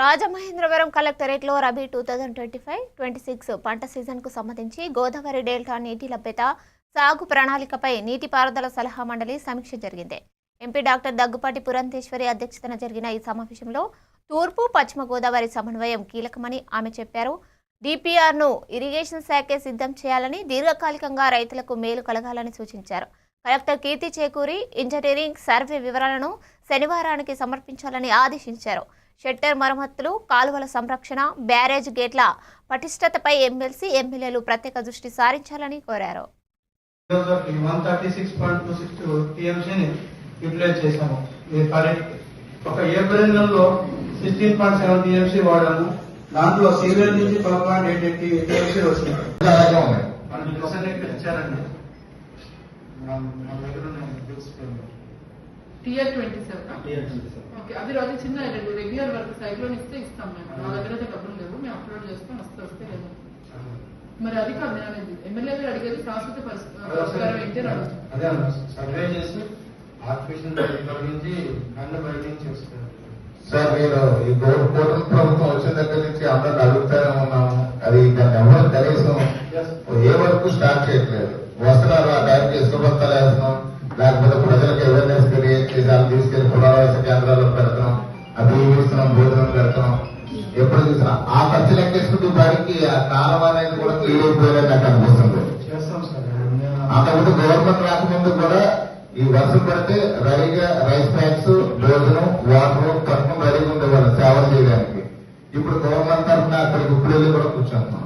రాజమహేంద్రవరం కలెక్టరేట్లో rabi two thousand twenty five twenty six పంట సీజన్కు సంబంధించి గోదావరి డెల్టా నీటి లభ్యత సాగు ప్రణాళికపై నీటిపారుదల సలహా మండలి సమీక్ష జరిగింది. ఎంపీ డాక్టర్ దగ్గుపాటి పురంధేశ్వరి అధ్యక్షతన జరిగిన ఈ సమావేశంలో తూర్పు పశ్చిమ గోదావరి సమన్వయం కీలకమని ఆమె చెప్పారు. డిపిఆర్ను ఇరిగేషన్ శాఖే సిద్ధం చేయాలని దీర్ఘకాలికంగా రైతులకు మేలు కలగాలని సూచించారు. Collector Keerthi Chekuri engineering survey వివరాలను శనివారానికి సమర్పించాలని ఆదేశించారు. షెట్టర్ మరమ్మతులు కాలువల సంరక్షణ బ్యారేజ్ గేట్ల పటిష్టతపై ఎమ్మెల్సీ ఎమ్మెల్యేలు ప్రత్యేక దృష్టి సారించాలని కోరారు. ఒక సిక్స్టీన్ పాయింట్ సెవెన్ టీఎంసీ వాడాము. దాంట్లో నుంచి twelve point eight eight TMC ఇచ్చారండి? మన మన దగ్గర టియర్ ట్వంటీ సెవెన్ ఓకే అది రోజు చిన్న రెగ్యులర్ వర్క్ సైడ్లో ఇస్తే ఇస్తాం మేము. మా దగ్గర అయితే డబ్బులు లేవు మేము అప్లోడ్ చేసుకొని వస్తే వస్తే లేదు మరి అది కాదు నేను అనేది. ఎమ్మెల్యే గారు అడిగేది శాశ్వత పరిష్కారం ఏంటి అదే సర్వే చేసి ఆర్టిఫిషియల్ నుంచి సార్ మీరు ఈ గో- కూటమి ప్రభుత్వం వచ్చిన దగ్గర నుంచి అందరిని అడుగుతానే ఉన్నాము. అది దాన్ని ఎవరు కనీసం ఏ వరకు స్టార్ట్ చేయట్లేదు. వస్తున్నారు ఆ టైం చేసుకుబత్తాలు ఆ ఖర్చు లెక్కేసుకుంటూ బడికి ఆ కాలం అనేది కూడా క్లియర్ నాకు అనిపిస్తుంది అంతకుముందు గవర్నమెంట్ రాకముందు కూడా ఈ వర్షం పడితే రెడీగా రైస్ బ్యాగ్స్ భోజనం వాటర్ పట్టుకుని రెడీగా ఉండేవాళ్ళు సేవ చేయడానికి. ఇప్పుడు గవర్నమెంట్ తరఫున అక్కడికి ఇప్పుడు వెళ్ళి కూడా కూర్చుంటున్నాం.